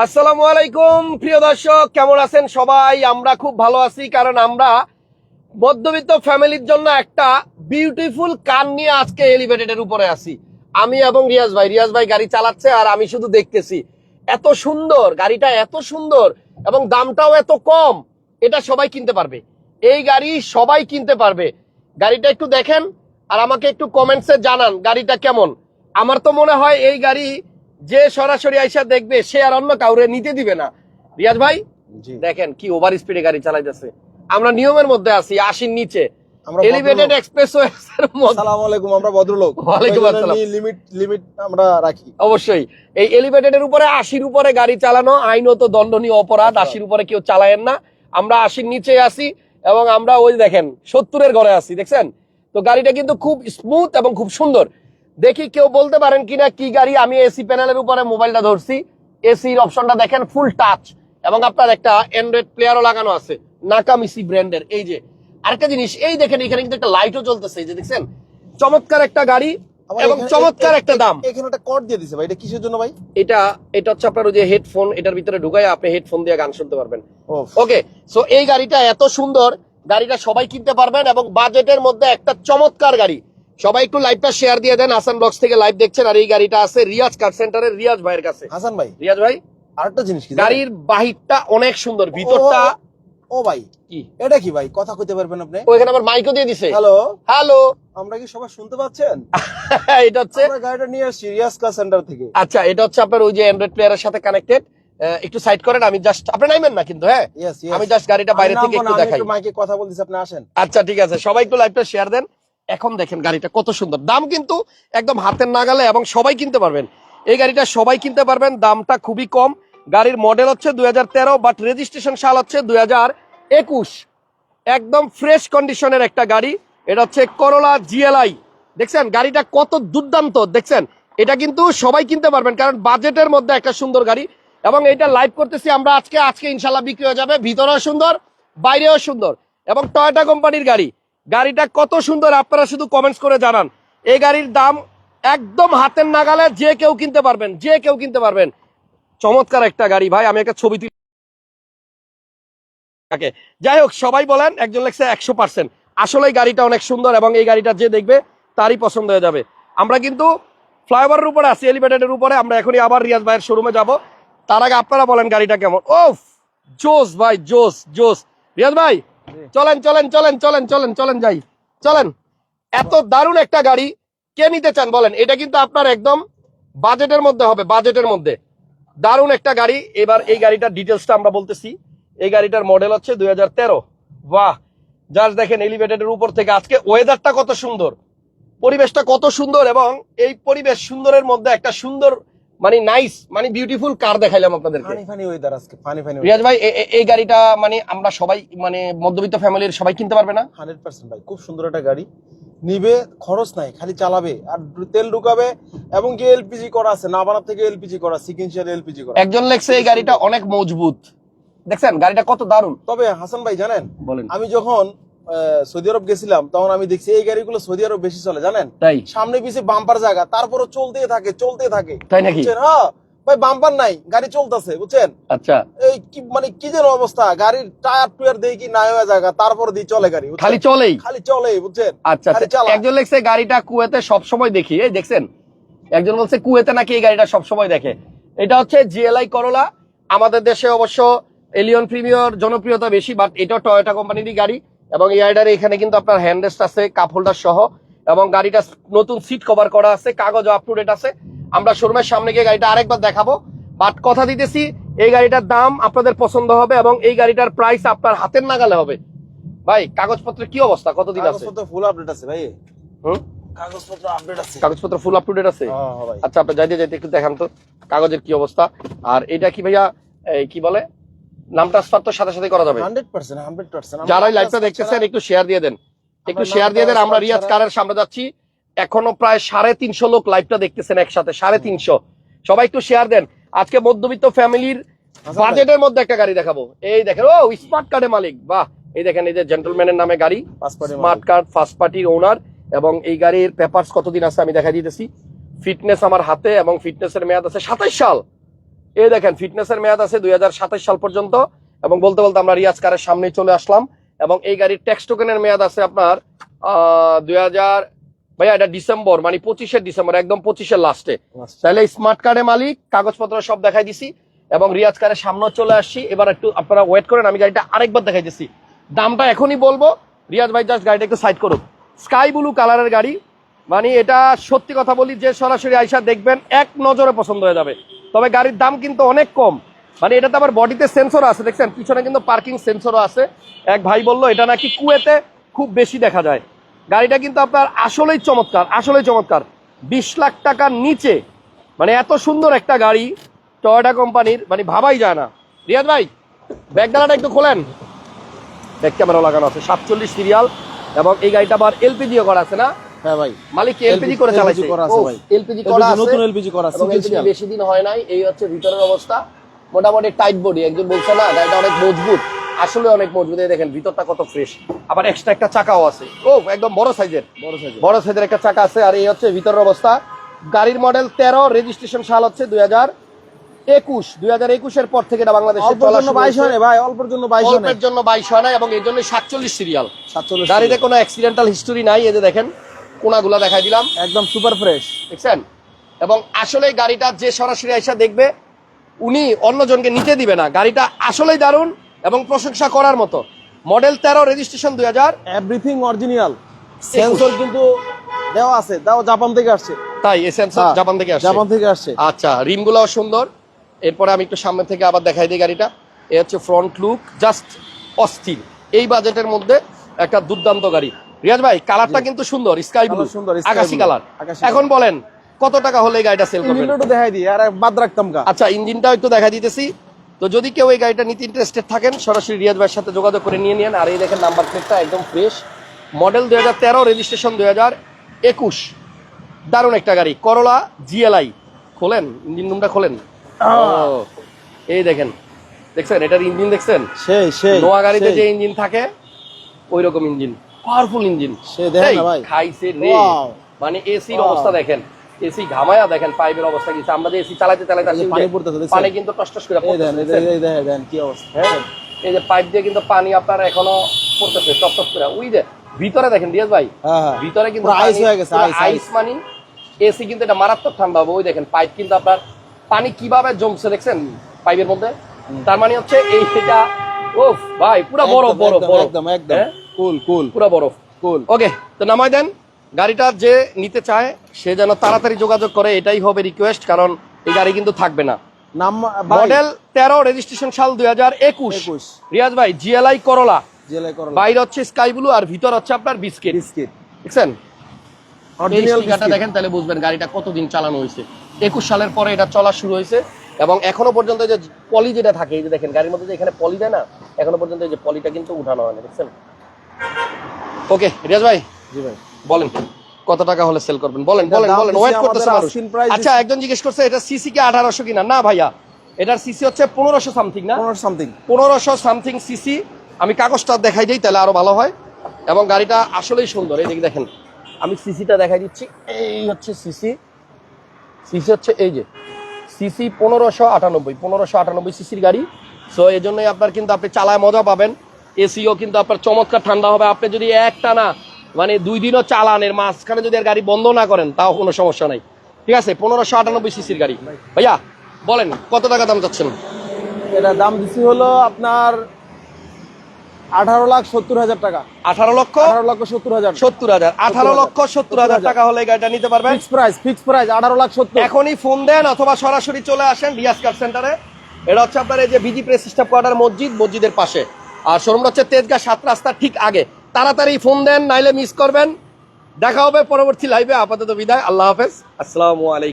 আসসালামু আলাইকুম, প্রিয় দর্শক, কেমন আছেন সবাই? আমরা খুব ভালো আছি, কারণ আমরা মধ্যবিত্ত ফ্যামিলির জন্য একটা বিউটিফুল কার নিয়ে আজকে এলিভেটেডের উপরে আছি। আমি এবং রিয়াজ ভাই। রিয়াজ ভাই গাড়ি চালাচ্ছে আর আমি শুধু দেখতেছি। এত সুন্দর, গাড়িটা এত সুন্দর এবং দামটাও এত কম, এটা সবাই কিনতে পারবে। এই গাড়ি সবাই কিনতে পারবে। গাড়িটা একটু দেখেন আর আমাকে একটু কমেন্টসে জানান, গাড়িটা কেমন? আমার তো মনে হয় এই গাড়ি যে সরাসরি আইসা দেখবে সে আর অন্য কাউরে নিতে দিবে না। রিয়াজ ভাই দেখেন কি ওভার স্পিডে গাড়ি চালাইতেছে। আমরা নিয়মের মধ্যে আছি আশির নিচে। আমরা এলিভেটেড ভদ্রলোক। এক্সপ্রেসওয়ে মধ্যে। আসসালামু আলাইকুম আমরা ভদ্রলোক। ওয়ালাইকুম আসসালাম। লিমিট লিমিট আমরা রাখি। অবশ্যই। এই এলিভেটেডের উপরে আশির উপরে গাড়ি চালানো আইনত দণ্ডনীয় অপরাধ আচ্ছা। আশির উপরে কেউ চালায়েন না। আমরা আশির নিচে আছি এবং আমরা ওই দেখেন সত্তরের ঘরে আছি দেখছেন? তো গাড়িটা কিন্তু খুব স্মুথ এবং খুব সুন্দর। দেখি কেউ বলতে পারেন কিনা কি গাড়ি আমি এসি প্যানেলের উপরে মোবাইলটা ধরছি। এসির অপশনটা দেখেন ফুল টাচ এবং আপনার একটা অ্যান্ড্রয়েড প্লেয়ারও লাগানো আছে নাকামিসি ব্র্যান্ডের এই যে আরেকটা জিনিস এই দেখেন এখানে কিন্তু একটা লাইটও চলতেছে এই যে দেখছেন? চমৎকার একটা গাড়ি এবং চমৎকার একটা দাম। এখানে একটা কর্ড দিয়ে দিছে ভাই এটা কিসের জন্য ভাই? এটা এটা হচ্ছে আপনার ওই যে হেডফোন এটার ভিতরে ঢুকাই আপনি হেডফোন দিয়ে গান শুনতে পারবেন। ওকে সো এই গাড়িটা এত সুন্দর গাড়িটা সবাই কিনতে পারবেন এবং বাজেটের মধ্যে একটা চমৎকার গাড়ি। সবাই একটু লাইভটা শেয়ার দিয়ে দেন। আসান ব্লগস থেকে লাইভ দেখছেন আর এই গাড়িটা আছে রিয়াজ কার সেন্টারের রিয়াজ ভাইয়ের কাছে। হাসান ভাই রিয়াজ ভাই? আরেকটা জিনিস কি গাড়ির বাহিরটা অনেক সুন্দর ভিতরটা ও, ও ভাই কি? এটা কি ভাই? কথা কইতে পারবেন আপনি? ওইখানে আবার মাইকও দিয়ে দিছে। হ্যালো? হ্যালো? আমরা কি সবাই শুনতে পাচ্ছেন? এটা হচ্ছে আমরা গাড়িটা নিয়ে আসছি রিয়াজ কার সেন্টার থেকে। আচ্ছা এটা হচ্ছে আপনার ওই যে অ্যান্ড্রয়েড প্লেয়ারের সাথে কানেক্টেড একটু সাইড করেন আমি জাস্ট আপনি নাইবেন না কিন্তু হ্যাঁ? আমি জাস্ট গাড়িটা বাইরে থেকে একটু দেখাই। মাইকে কথা বলতেছি আপনি আসেন। আচ্ছা ঠিক আছে। সবাই একটু লাইভটা শেয়ার দেন। এখন দেখেন গাড়িটা কত সুন্দর। দাম কিন্তু একদম হাতের নাগালে এবং সবাই কিনতে পারবেন। এই গাড়িটা সবাই কিনতে পারবেন, দামটা খুবই কম। গাড়ির মডেল হচ্ছে দুই হাজার তেরো বাট রেজিস্ট্রেশন সাল হচ্ছে দুই হাজার একুশ। একদম ফ্রেশ কন্ডিশনের একটা গাড়ি। এটা হচ্ছে করোলা জিএলআই দেখছেন? গাড়িটা কত দুর্দান্ত, দেখছেন? এটা কিন্তু সবাই কিনতে পারবেন, কারণ বাজেটের মধ্যে একটা সুন্দর গাড়ি। এবং এটা লাইভ করতেছি আমরা আজকে। আজকে ইনশাল্লাহ বিক্রি হয়ে যাবে। ভিতরেও সুন্দর, বাইরেও সুন্দর। এবং টয়োটা কোম্পানির গাড়ি। গাড়িটা কত সুন্দর, আপনারা শুধু কমেন্টস করে জানান। এই গাড়ির দাম একদম হাতের নাগালে যে কেউ কিনতে পারবেন, যে কেউ কিনতে পারবেন। চমৎকার একটা গাড়ি ভাই, আমি একটা ছবি তুলি যাই হোক, সবাই বলেন, একজন লেখছে একশো পার্সেন্ট আসলে গাড়িটা অনেক সুন্দর এবং এই গাড়িটা যে দেখবে, তারই পছন্দ হয়ে যাবে। আমরা কিন্তু ফ্লাইওভারের উপরে আছি এলিভেটেডের উপরে। আমরা এখনই আবার রিয়াজ ভাইয়ের শোরুমে যাব। তার আগে আপনারা বলেন গাড়িটা কেমন। ওফ! জোস ভাই, জোস জোস। রিয়াজ ভাই চলেন চলেন চলেন চলেন চলেন চলেন যাই। চলেন। এত দারুণ একটা গাড়ি কে নিতে চান বলেন? এটা কিন্তু আপনার একদম বাজেটের মধ্যে হবে, বাজেটের মধ্যে। দারুণ একটা গাড়ি। এবার এই গাড়িটার ডিটেলসটা আমরা বলতেছি। এই গাড়িটার মডেল হচ্ছে দুই হাজার তেরো। বাহ! জাস্ট দেখেন এলিভেটেডের উপর থেকে। আজকে ওয়েদারটা কত সুন্দর। পরিবেশটা কত সুন্দর এবং এই পরিবেশ সুন্দরের মধ্যে একটা সুন্দর মানে নাইস মানে বিউটিফুল কার দেখাইলাম আপনাদেরকে। ফানি ফানি ওয়েদার আজকে ফানি ফানি রিয়াজ ভাই এই গাড়িটা মানে আমরা সবাই মানে মধ্যবিত্ত ফ্যামিলির সবাই কিনতে পারবে না? হান্ড্রেড পার্সেন্ট ভাই খুব সুন্দর একটা গাড়ি। নিবে খরচ নাই খালি চালাবে। আর তেল ঢুকাবে এবং কি এলপিজি করা আছে না নাবানা থেকে এলপিজি করা সিকেন্সিয়াল এলপিজি করা। একজন লেখছে এই গাড়িটা অনেক মজবুত। দেখছেন গাড়িটা কত দারুণ। তবে হাসান ভাই জানেন? বলেন। আমি যখন সৌদি আরব গেছিলাম তখন আমি দেখছি এই গাড়িগুলো সৌদি আরব বেশি চলে জানেন? তাই? সামনে পিছিয়ে বাম্পার জায়গা তারপরও চলতে থাকে চলতে থাকে। তাই নাকি? হ্যাঁ ভাই বাম্পার নাই গাড়ি চলতেছে বুঝছেন? আচ্ছা। এই কি মানে কি যেন অবস্থা গাড়ির টায়ার টুয়ার দিয়ে কি নাই হয়ে জায়গা তারপর দিয়ে চলে গাড়ি খালি চলেই? খালি চলে বুঝছেন? আচ্ছা আচ্ছা। একজন লেখছে গাড়িটা কুয়েতে সব সময় দেখি এই দেখছেন? একজন বলছে কুয়েতে নাকি এই গাড়িটা সব সময় দেখে? এটা হচ্ছে জিএলআই করোলা আমাদের দেশে অবশ্য এলিয়ন প্রিমিয়র জনপ্রিয়তা বেশি বাট এটা টয়োটা কোম্পানিরই গাড়ি। এবং এই এখানে কিন্তু আপনার হ্যান্ডরেস্ট আছে কাপ হোল্ডার সহ এবং গাড়িটা নতুন সিট কভার করা আছে কাগজ আপ টু ডেট আছে। আমরা শোরুমের সামনে গিয়ে গাড়িটা আরেকবার দেখাবো। বাট কথা দিতেছি এই গাড়িটার দাম আপনাদের পছন্দ হবে এবং এই গাড়িটার প্রাইস আপনার হাতের নাগালে হবে। ভাই কাগজপত্রের কি অবস্থা? কতদিন আছে? ফুল আপডেট আছে ভাই। হুম? কাগজপত্র আপডেট আছে। কাগজপত্র ফুল আপ টু ডেট আছে? হ্যাঁ, হ্যাঁ আচ্ছা আপনি যাইতে যাইতে একটু দেখান তো কাগজের কি অবস্থা। আর এটা কি ভাইয়া কি বলে? নাম ট্রান্সফার তো সাথে সাথে করা যাবে। Hundred percent hundred percent. যারা লাইভটা দেখতেছেন একটু শেয়ার দিয়ে দেন। একটু শেয়ার দিয়ে দেন আমরা রিয়াজ কারের সামনে যাচ্ছি। এখনও প্রায় সাড়ে তিনশো লোক লাইভটা দেখতেছেন একসাথে সাড়ে তিনশো। সবাই একটু শেয়ার দেন। আজকে মধ্যবিত্ত ফ্যামিলির বাজেটের মধ্যে একটা গাড়ি দেখাবো। এই দেখেন ও স্মার্ট কার্ডের মালিক। বাহ! এই দেখেন এই যে জেন্টলম্যানের নামে গাড়ি। স্মার্ট কার্ড ফার্স্ট পার্টির ওনার এবং এই গাড়ির পেপারস কতদিন আছে আমি দেখা দিতেছি। ফিটনেস আমার হাতে এবং ফিটনেসের মেয়াদ আছে সাতাইশ সাল। এই দেখেন ফিটনেসের মেয়াদ আছে দুই হাজার সাতাশ সাল পর্যন্ত এবং বলতে বলতে আমরা রিয়াজ কারের সামনে চলে আসলাম এবং এই গাড়ির ট্যাক্স টোকেনের মেয়াদ আছে আপনার দুই হাজার ভাইয়া এটা ডিসেম্বর মানে পঁচিশের ডিসেম্বর একদম পঁচিশের লাস্টে তাহলে স্মার্ট কার্ডে মালিক কাগজপত্র সব দেখাই দিছি এবং রিয়াজ কারের সামনে চলে আসছি। এবার একটু আপনারা ওয়েট করেন আমি গাড়িটা আরেকবার দেখাই দিছি। দামটা এখনই বলব। রিয়াজ ভাই জাস্ট গাড়িটা একটু সাইড করুন। স্কাই ব্লু কালারের গাড়ি মানে এটা সত্যি কথা বলি যে সরাসরি আইসা দেখবেন এক নজরে পছন্দ হয়ে যাবে। তবে গাড়ির দাম কিন্তু অনেক কম। মানে এটাতে আবার বডিতে সেন্সর আছে, দেখছেন? পিছনে কিন্তু পার্কিং সেন্সরও আছে। এক ভাই বলল, এটা নাকি কুয়েতে খুব বেশি দেখা যায়। গাড়িটা কিন্তু আপনার আসলেই চমৎকার আসলেই চমৎকার। বিশ লাখ টাকার নিচে মানে এত সুন্দর একটা গাড়ি টয়োটা কোম্পানির মানে ভাবাই যায় না। রিয়াদ ভাই ব্যাগডালাটা একটু খোলেন। ব্যাগ ক্যামেরা লাগানো আছে, সাতচল্লিশ সিরিয়াল এবং এই গাড়িটা আবার এলপিজিও করা আছে না? হ্যাঁ ভাই। মালিক এলপিজি করে চালাইছে? করা আছে ভাই। এলপিজি করা আছে নতুন এলপিজি করা LPG বেশি দিন হয় নাই এই হচ্ছে ভিতরের অবস্থা। মোটামুটি টাইট বডি একজন বলছে না গাড়িটা অনেক মজবুত। আসলে অনেক মজবুত দেখেন ভিতরটা কত ফ্রেশ আবার এক্সট্রা একটা চাকাও আছে। ও একদম বড় সাইজের বড় সাইজ বড় সাইজের একটা চাকা আছে আর এই হচ্ছে ভিতরের অবস্থা। গাড়ির মডেল তেরো রেজিস্ট্রেশন সাল হচ্ছে দুই হাজার একুশ। দুই হাজার একুশের পর থেকে এটা বাংলাদেশে বাইশ হয় ভাই অল্পের জন্য বাইশ অল্পের জন্য বাইশ হয় না এবং এই জন্য সাতচল্লিশ সিরিয়াল সাতচল্লিশ গাড়িতে কোনো অ্যাক্সিডেন্টাল হিস্টোরি নাই এই যে দেখেন। কোনাগুলা দেখাই দিলাম। একদম সুপার ফ্রেশ দেখছেন? এবং আসলে গাড়িটা যে সরাসরি আইসা দেখবে উনি অন্যজনকে নিতে দিবে না। গাড়িটা আসলেই দারুণ এবং প্রশংসা করার মতো। মডেল তেরো রেজিস্ট্রেশন দুই হাজার। এভরিথিং অরিজিনাল সেন্সর কিন্তু দেওয়া আছে দাও জাপান থেকে আসছে। তাই এই সেন্সর হ্যাঁ, জাপান থেকে আসছে। জাপান থেকে আসছে। আচ্ছা রিমগুলোও সুন্দর। এরপরে আমি একটু সামনে থেকে আবার দেখাই দিই গাড়িটা। এ হচ্ছে ফ্রন্ট লুক জাস্ট অস্থির। এই বাজেটের মধ্যে একটা দুর্দান্ত গাড়ি। রিয়াজ ভাই কালারটা কিন্তু সুন্দর স্কাই ব্লু সুন্দর, আকাশি কালার। এখন বলেন কত টাকা হলে এই গাড়িটা সেল করবেন? ইঞ্জিনটা দেখাই দিই আর বাদ রাখতাম কা আচ্ছা ইঞ্জিনটাও একটু দেখা দিতেছি। তো যদি কেউ এই গাড়িটা নিতে ইন্টারেস্টেড থাকেন সরাসরি রিয়াজ ভাইয়ের সাথে যোগাযোগ করে নিয়ে নিন। আর এই দেখেন নাম্বার প্লেটটা একদম ফ্রেশ মডেল দুই হাজার তেরো রেজিস্ট্রেশন দুই হাজার একুশ। দারুণ একটা গাড়ি করলা জিএলআই খোলেন? ইঞ্জিন রুমটা খোলেন? এই দেখেন। দেখছেন? এটার ইঞ্জিন দেখছেন? সেই সেই নোয়া গাড়িতে যে ইঞ্জিন থাকে ওই রকম ইঞ্জিন। Powerful engine. সে দেখেন ভাই। খাইছে রে। মানে এসির অবস্থা দেখেন। এসি ঘামায়া দেখেন পাইপের অবস্থা কি? আমরা যে এসি চালাতে চালাতে পানি পড়তেছে, পানি কিন্তু টস টস করে পড়তেছে, এই দেখেন কি অবস্থা। হ্যাঁ? এই যে পাইপ দিয়ে কিন্তু পানি আপনার এখনও পড়তেছে টপ করে। ওই যে ভিতরে দেখেন রিয়াজ ভাই। হ্যাঁ হ্যাঁ। ভিতরে কিন্তু পানি- হয়ে গেছে, আইস মানে এসি কিন্তু এটা মারাত্মক ঠান্ডা হবে। ওই দেখেন পাইপ কিন্তু আপনার পানি কীভাবে জমছে দেখছেন? পাইপের মধ্যে। তার মানে হচ্ছে এই এটা ওফ ভাই পুরো বড় বড় একদম, একদম একদম। হ্যাঁ? কুল কুল। পুরো বরফ। কুল। ওকে তো নামাই দেন। গাড়িটা যে নিতে চায় সে যেন তাড়াতাড়ি যোগাযোগ করে এটাই হবে রিকোয়েস্ট কারণ এই গাড়ি কিন্তু থাকবে না। নাম মডেল তেরো রেজিস্ট্রেশন সাল দুই হাজার একুশ। রিয়াজ ভাই জিএলআই করলা জেলাই করলা বাইরে হচ্ছে স্কাই ব্লু আর ভিতর হচ্ছে আপনার বিস্কিট বিস্কিট দেখছেন? এই দেখেন তাহলে বুঝবেন গাড়িটা কতদিন চালানো হয়েছে। একুশ সালের পরে এটা চলা শুরু হয়েছে এবং এখনও পর্যন্ত যে পলি যেটা থাকে এই যে দেখেন গাড়ির মধ্যে যে এখানে পলি দেয় না এখনও পর্যন্ত এই যে পলিটা কিন্তু উঠানো হয় না দেখছেন? ওকে রিয়াজ ভাই? জি ভাই। বলেন কত টাকা হলে সেল করবেন? বলেন বলেন বলেন ওয়েট করতেছে মানুষ। আচ্ছা একজন জিজ্ঞেস করছে এটা সিসি কে আঠারোশো কিনা? না ভাইয়া এটার সিসি হচ্ছে পনেরোশো সামথিং না? পনেরো সামথিং পনেরোশো সামথিং সিসি আমি কাগজটা দেখাই দিই তাহলে আরও ভালো হয়। এবং গাড়িটা আসলেই সুন্দর এই দিকে দেখেন। আমি সিসিটা দেখাই দিচ্ছি এই হচ্ছে সিসি সিসি হচ্ছে এই যে সিসি পনেরোশো আটানব্বই পনেরোশো আটানব্বই সিসির গাড়ি। সো এই জন্যই আপনার কিন্তু আপনি চালায় মজা পাবেন। এসিও কিন্তু আপনার চমৎকার ঠান্ডা হবে। আপনি যদি একটা না মানে দুই দিনও চালানের মাঝখানে যদি আর গাড়ি বন্ধ না করেন তাও কোনো সমস্যা নাই। ঠিক আছে? পনেরোশো আটানব্বই সিসির গাড়ি। ভাইয়া বলেন কত টাকা দাম চাচ্ছেন? এটা দাম দিছি হলো আপনার আঠারো লাখ সত্তর হাজার টাকা। আঠারো লক্ষ? আঠারো লক্ষ সত্তর হাজার। সত্তর হাজার। আঠারো লক্ষ সত্তর হাজার টাকা হলে গাড়িটা নিতে পারবেন? ফিক্স প্রাইস ফিক্স প্রাইস আঠারো লাখ সত্তর। এখনই ফোন দেন অথবা সরাসরি চলে আসেন রিয়াজ কার সেন্টারে। এটা হচ্ছে আপনার এই যে বিজি প্রেস স্টাফ কোয়ার্টার মসজিদ মসজিদের পাশে। আর শোরুমটা হচ্ছে তেজগাঁ সাত রাস্তা ঠিক আগে। তাড়াতাড়ি ফোন দেন, নাইলে মিস করবেন। দেখা হবে পরবর্তী লাইভে আপাতত বিদায়। আল্লাহ হাফেজ। আসসালামু আলাইকুম।